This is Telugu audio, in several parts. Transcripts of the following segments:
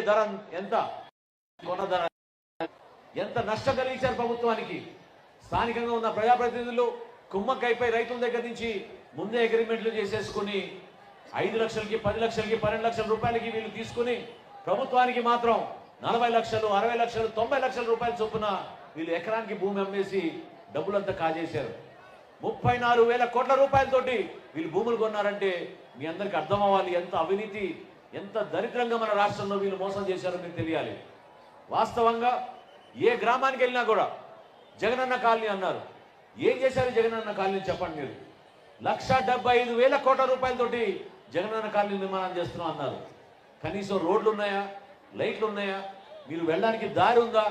దొరికే ధర ఎంత? కొన్న ధర ఎంత? నష్టం కలిగించారు ప్రభుత్వానికి? స్థానికంగా ఉన్న ప్రజాప్రతినిధులు కుమ్మక్కైపై రైతుల దగ్గర నుంచి ముందే అగ్రిమెంట్లు చేసేసుకుని ఐదు లక్షలకి పది లక్షలకి పన్నెండు లక్షల రూపాయలకి వీళ్ళు తీసుకుని ప్రభుత్వానికి మాత్రం నలభై లక్షలు అరవై లక్షలు తొంభై లక్షల రూపాయల చొప్పున వీళ్ళు ఎకరానికి భూమి అమ్మేసి డబ్బులంతా కాజేశారు. ముప్పై నాలుగు వేల కోట్ల రూపాయలతోటి వీళ్ళు భూములు కొన్నారంటే మీ అందరికి అర్థం అవ్వాలి ఎంత అవినీతి ఎంత దరిద్రంగా మన రాష్ట్రంలో వీళ్ళు మోసం చేశారో మీకు తెలియాలి. వాస్తవంగా ఏ గ్రామానికి వెళ్ళినా కూడా జగనన్న కాలనీ అన్నారు. ఏం చేశారు జగనన్న కాలనీ చెప్పండి మీరు. లక్ష డెబ్బై ఐదు వేల కోట్ల రూపాయలతోటి జగనన్న కాలనీ నిర్మాణం చేస్తున్నాం అన్నారు. కనీసం రోడ్లు ఉన్నాయా లైట్లు ఉన్నాయా మీరు వెళ్ళడానికి దారి ఉందా?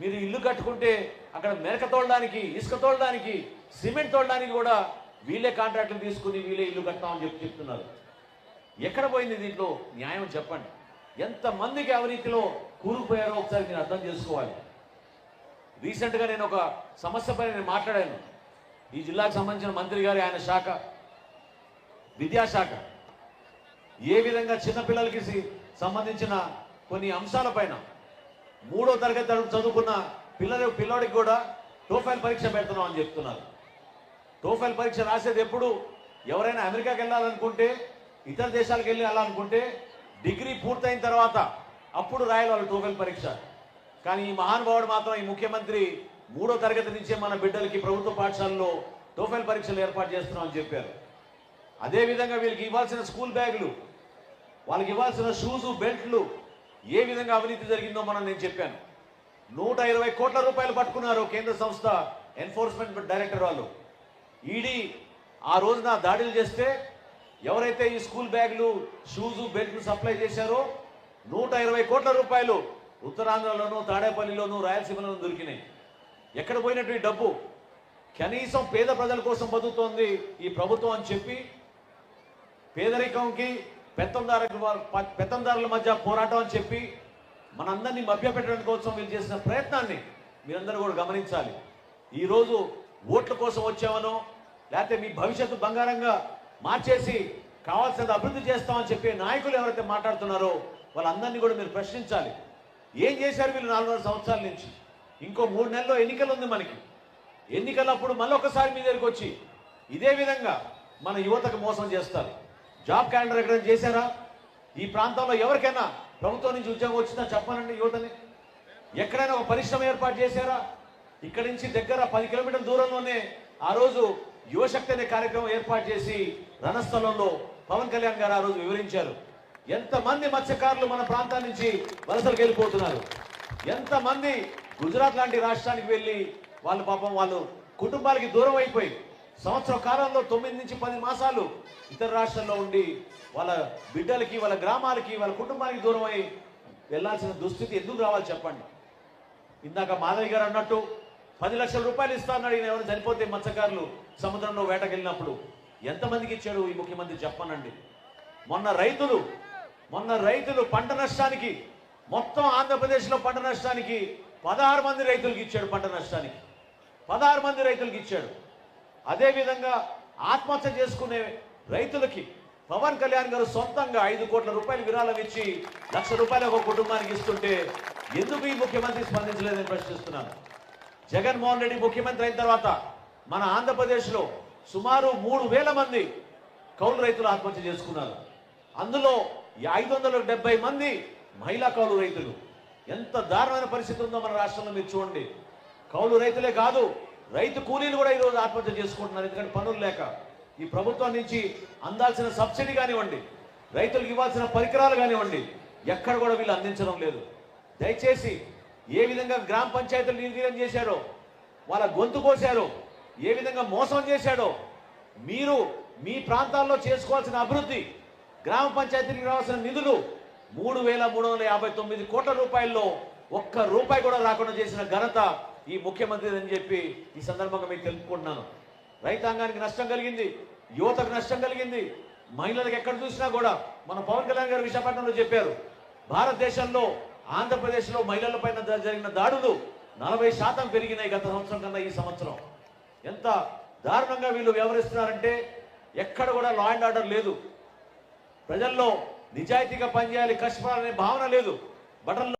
మీరు ఇల్లు కట్టుకుంటే అక్కడ మెరక తోడడానికి ఇసుక తోడడానికి సిమెంట్ తోడడానికి కూడా వీళ్ళే కాంట్రాక్టులు తీసుకుని వీళ్ళే ఇల్లు కట్టామని చెప్పి చెప్తున్నారు. ఎక్కడ పోయింది దీంట్లో? న్యాయం చెప్పండి. ఎంతమందికి అవినీతిలో కూరుకుపోయారో ఒకసారి మీరు అర్థం చేసుకోవాలి. రీసెంట్గా నేను ఒక సమస్యపై నేను మాట్లాడాను. ఈ జిల్లాకు సంబంధించిన మంత్రి గారి ఆయన శాఖ విద్యాశాఖ. ఏ విధంగా చిన్నపిల్లలకి సంబంధించిన కొన్ని అంశాలపైన మూడో తరగతి చదువుకున్న పిల్లలు పిల్లోడికి కూడా టోఫైల్ పరీక్ష పెడుతున్నాం అని చెప్తున్నారు. టోఫైల్ పరీక్ష రాసేది ఎప్పుడు? ఎవరైనా అమెరికాకి వెళ్ళాలనుకుంటే ఇతర దేశాలకు వెళ్ళి వెళ్ళాలనుకుంటే డిగ్రీ పూర్తయిన తర్వాత అప్పుడు రాయాలి వాళ్ళు టోఫెల్ పరీక్ష. కానీ ఈ మహానుభావుడు మాత్రం ఈ ముఖ్యమంత్రి మూడో తరగతి నుంచే మన బిడ్డలకి ప్రభుత్వ పాఠశాలలో టోఫెల్ పరీక్షలు ఏర్పాటు చేస్తున్నామని చెప్పారు. అదేవిధంగా వీళ్ళకి ఇవ్వాల్సిన స్కూల్ బ్యాగులు వాళ్ళకి ఇవ్వాల్సిన షూస్ బెల్ట్లు ఏ విధంగా అవినీతి జరిగిందో మనం నేను చెప్పాను. నూట ఇరవై కోట్ల రూపాయలు పట్టుకున్నారు కేంద్ర సంస్థ ఎన్ఫోర్స్మెంట్ డైరెక్టర్ వాళ్ళు. ఈడీ ఆ రోజున దాడులు చేస్తే ఎవరైతే ఈ స్కూల్ బ్యాగులు షూజు బెల్ట్లు సప్లై చేశారో నూట ఇరవై కోట్ల రూపాయలు ఉత్తరాంధ్రలోను తాడేపల్లిలోను రాయలసీమలోనూ దొరికినాయి. ఎక్కడ పోయినట్టు ఈ డబ్బు? కనీసం పేద ప్రజల కోసం బతుకుతోంది ఈ ప్రభుత్వం అని చెప్పి పేదరికంకి పెత్తందారుల పెత్తందారుల మధ్య పోరాటం అని చెప్పి మనందరినీ మభ్యపెట్టడం కోసం వీళ్ళు చేసిన ప్రయత్నాన్ని మీరందరూ కూడా గమనించాలి. ఈరోజు ఓట్ల కోసం వచ్చామనో లేకపోతే మీ భవిష్యత్తు బంగారంగా మార్చేసి కావాల్సినంత అభివృద్ధి చేస్తామని చెప్పే నాయకులు ఎవరైతే మాట్లాడుతున్నారో వాళ్ళందరినీ కూడా మీరు ప్రశ్నించాలి. ఏం చేశారు వీళ్ళు నాలుగున్నర సంవత్సరాల నుంచి? ఇంకో మూడు నెలల్లో ఎన్నికలు ఉంది మనకి. ఎన్నికలప్పుడు మళ్ళీ ఒకసారి మీ దగ్గరికి వచ్చి ఇదే విధంగా మన యువతకు మోసం చేస్తారు. జాబ్ క్యాలెండర్ ఎక్కడైనా చేశారా? ఈ ప్రాంతంలో ఎవరికైనా ప్రభుత్వం నుంచి ఉద్యోగం వచ్చిందా చెప్పానండి యువతని? ఎక్కడైనా ఒక పరిశ్రమ ఏర్పాటు చేశారా? ఇక్కడి నుంచి దగ్గర పది కిలోమీటర్ల దూరంలోనే ఆ రోజు యువశక్తి అనే కార్యక్రమం ఏర్పాటు చేసి రణస్థలంలో పవన్ కళ్యాణ్ గారు ఆ రోజు వివరించారు. ఎంతమంది మత్స్యకారులు మన ప్రాంతం నుంచి వలసలకు వెళ్ళిపోతున్నారు? ఎంతమంది గుజరాత్ లాంటి రాష్ట్రానికి వెళ్ళి వాళ్ళు పాపం వాళ్ళు కుటుంబాలకి దూరం అయిపోయి సంవత్సర కాలంలో తొమ్మిది నుంచి పది మాసాలు ఇతర రాష్ట్రాల్లో ఉండి వాళ్ళ బిడ్డలకి వాళ్ళ గ్రామాలకి వాళ్ళ కుటుంబానికి దూరం అయి వెళ్ళాల్సిన దుస్థితి ఎందుకు రావాలి చెప్పండి? ఇందాక మాధవి గారు అన్నట్టు పది లక్షల రూపాయలు ఇస్తా అన్నాడు. ఈయన ఎవరు చనిపోతే మత్స్యకారులు సముద్రంలో వేటకెళ్ళినప్పుడు ఎంతమందికి ఇచ్చాడు ఈ ముఖ్యమంత్రి చెప్పనండి. మొన్న రైతులు మొన్న రైతులు పంట నష్టానికి మొత్తం ఆంధ్రప్రదేశ్లో పంట నష్టానికి పదహారు మంది రైతులకు ఇచ్చాడు పంట నష్టానికి. పదహారు మంది రైతులకు ఇచ్చాడు. అదేవిధంగా ఆత్మహత్య చేసుకునే రైతులకి పవన్ కళ్యాణ్ గారు సొంతంగా ఐదు కోట్ల రూపాయలు విరాళం ఇచ్చి లక్ష రూపాయలు ఒక కుటుంబానికి ఇస్తుంటే ఎందుకు ఈ ముఖ్యమంత్రి స్పందించలేదని ప్రశ్నిస్తున్నాను. జగన్మోహన్ రెడ్డి ముఖ్యమంత్రి అయిన తర్వాత మన ఆంధ్రప్రదేశ్లో సుమారు మూడు వేల మంది కౌలు రైతులు ఆత్మహత్య చేసుకున్నారు. అందులో ఐదు వందల డెబ్బై మంది మహిళా కౌలు రైతులు. ఎంత దారుణమైన పరిస్థితి ఉందో మన రాష్ట్రంలో మీరు చూడండి. కౌలు రైతులే కాదు రైతు కూలీలు కూడా ఈరోజు ఆత్మహత్య చేసుకుంటున్నారు. ఎందుకంటే పనులు లేక ఈ ప్రభుత్వం నుంచి అందాల్సిన సబ్సిడీ కానివ్వండి రైతులకు ఇవ్వాల్సిన పరికరాలు కానివ్వండి ఎక్కడ కూడా వీళ్ళు అందించడం లేదు. దయచేసి ఏ విధంగా గ్రామ పంచాయతీలు నిర్వీర్యం చేశారో వాళ్ళ గొంతు కోశారో ఏ విధంగా మోసం చేశాడో మీరు మీ ప్రాంతాల్లో చేసుకోవాల్సిన అభివృద్ధి గ్రామ పంచాయతీలకు రావాల్సిన నిధులు మూడు వేల మూడు వందల యాభై తొమ్మిది కోట్ల రూపాయల్లో ఒక్క రూపాయి కూడా రాకుండా చేసిన ఘనత ఈ ముఖ్యమంత్రి అని చెప్పి ఈ సందర్భంగా మీకు తెలుపుకుంటున్నాను. రైతాంగానికి నష్టం కలిగింది యువతకు నష్టం కలిగింది మహిళలకు ఎక్కడ చూసినా కూడా మన పవన్ కళ్యాణ్ గారు విశాఖపట్నంలో చెప్పారు భారతదేశంలో ఆంధ్రప్రదేశ్లో మహిళల పైన జరిగిన దాడులు నలభై శాతం పెరిగినాయి గత సంవత్సరం కన్నా ఈ సంవత్సరం. ఎంత దారుణంగా వీళ్ళు వ్యవహరిస్తున్నారంటే ఎక్కడ కూడా లా అండ్ ఆర్డర్ లేదు. ప్రజల్లో నిజాయితీగా పనిచేయాలి కష్టపడాలనే భావన లేదు. బటన్